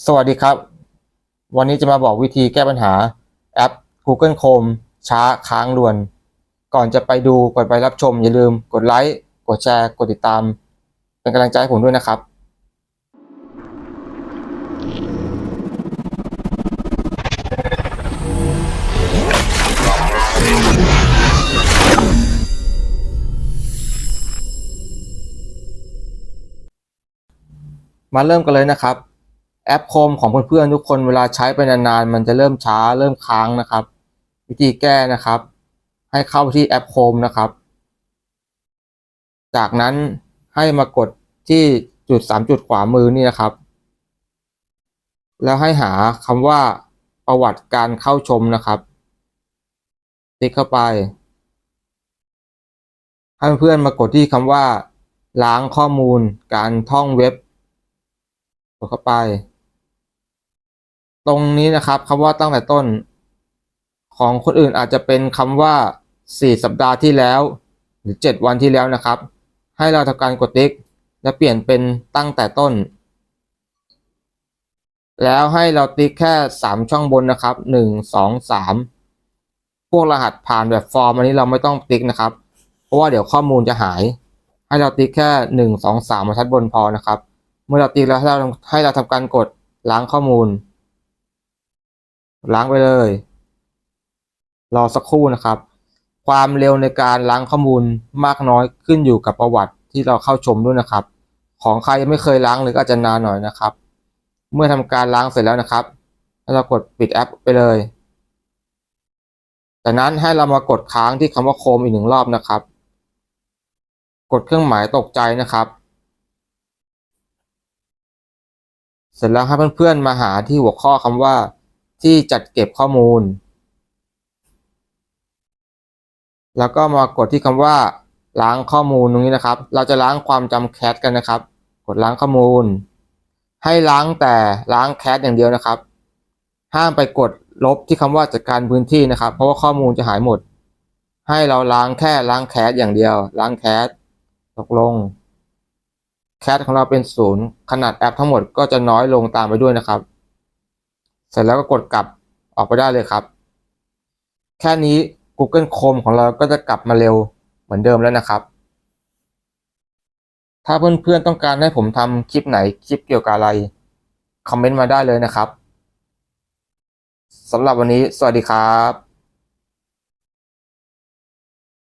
สวัสดีครับ วันนี้จะมาบอกวิธีแก้ปัญหาแอป Google Chrome ช้าค้างด่วน ก่อนจะไปดูก่อนไปรับชม อย่าลืมกดไลค์ กดแชร์ กดติดตาม เป็นกำลังใจให้ผมด้วยนะครับ มาเริ่มกันเลยนะครับ แอปโคมของเพื่อนๆทุกคนเวลาใช้ไปนานๆ มันจะเริ่มช้าเริ่มค้างนะครับ วิธีแก้นะครับ ให้เข้าไปที่แอปโคมนะครับ จากนั้นให้มากดที่จุดสามจุดขวามือนี่นะครับ แล้วให้หาคำว่าประวัติการเข้าชมนะครับติ๊กเข้าไป ให้เพื่อนมากดที่คำว่า ล้างข้อมูลการท่องเว็บกดเข้าไป ตรงนี้นะครับคำว่าตั้งแต่ต้น ของคนอื่นอาจจะเป็นคำว่า 4 สัปดาห์ที่แล้ว หรือ 7 วันที่แล้วนะครับ ให้เราทำการกดติ๊ก และเปลี่ยนเป็นตั้งแต่ต้น แล้วให้เราติ๊กแค่ 3 ช่องบนนะครับ 1 2 3 พวกรหัสผ่านแบบฟอร์มอันนี้เราไม่ต้องติ๊กนะครับ เพราะว่าเดี๋ยวข้อมูลจะหาย ให้เราติ๊กแค่ 1 2 3มาชัดบนพอนะครับ เมื่อเราติ๊กแล้วให้เราให้เราทำการกดล้างข้อมูล ล้างไปเลย รอสักครู่นะครับ ความเร็วในการล้างข้อมูลมากน้อยขึ้นอยู่กับประวัติที่เราเข้าชมด้วยนะครับ ของใครยังไม่เคยล้างเลยก็อาจจะนานหน่อยนะครับ เมื่อทำการล้างเสร็จแล้วนะครับให้เรากดปิดแอปไปเลยจากนั้นให้เรามากดค้างที่คำว่าโคมอีกหนึ่งรอบนะครับ กดเครื่องหมายตกใจนะครับ เสร็จแล้วให้เพื่อนๆมาหาที่หัวข้อคำว่า ที่จัดเก็บข้อมูล แล้วก็มากดที่คำว่า ล้างข้อมูลตรงนี้นะครับ เราจะล้างความจำแคชกันนะครับ กดล้างข้อมูล ให้ล้างแต่ล้างแคชอย่างเดียวนะครับ ห้ามไปกดลบที่คำว่าจัดการพื้นที่นะครับ เพราะว่าข้อมูลจะหายหมด ให้เราล้างแค่ล้างแคชอย่างเดียว ล้างแคชตกลงแคชของเราเป็นศูนย์ขนาดแอปทั้งหมดก็จะน้อยลงตามไปด้วยนะครับ เสร็จแล้วก็กดกลับออกไปได้เลยครับ แค่นี้ Google Chrome ของเราก็จะกลับมาเร็วเหมือนเดิมแล้วนะครับ ถ้าเพื่อนๆต้องการให้ผมทำคลิปไหนคลิปเกี่ยวกับอะไร คอมเมนต์มาได้เลยนะครับสำหรับวันนี้ สวัสดีครับ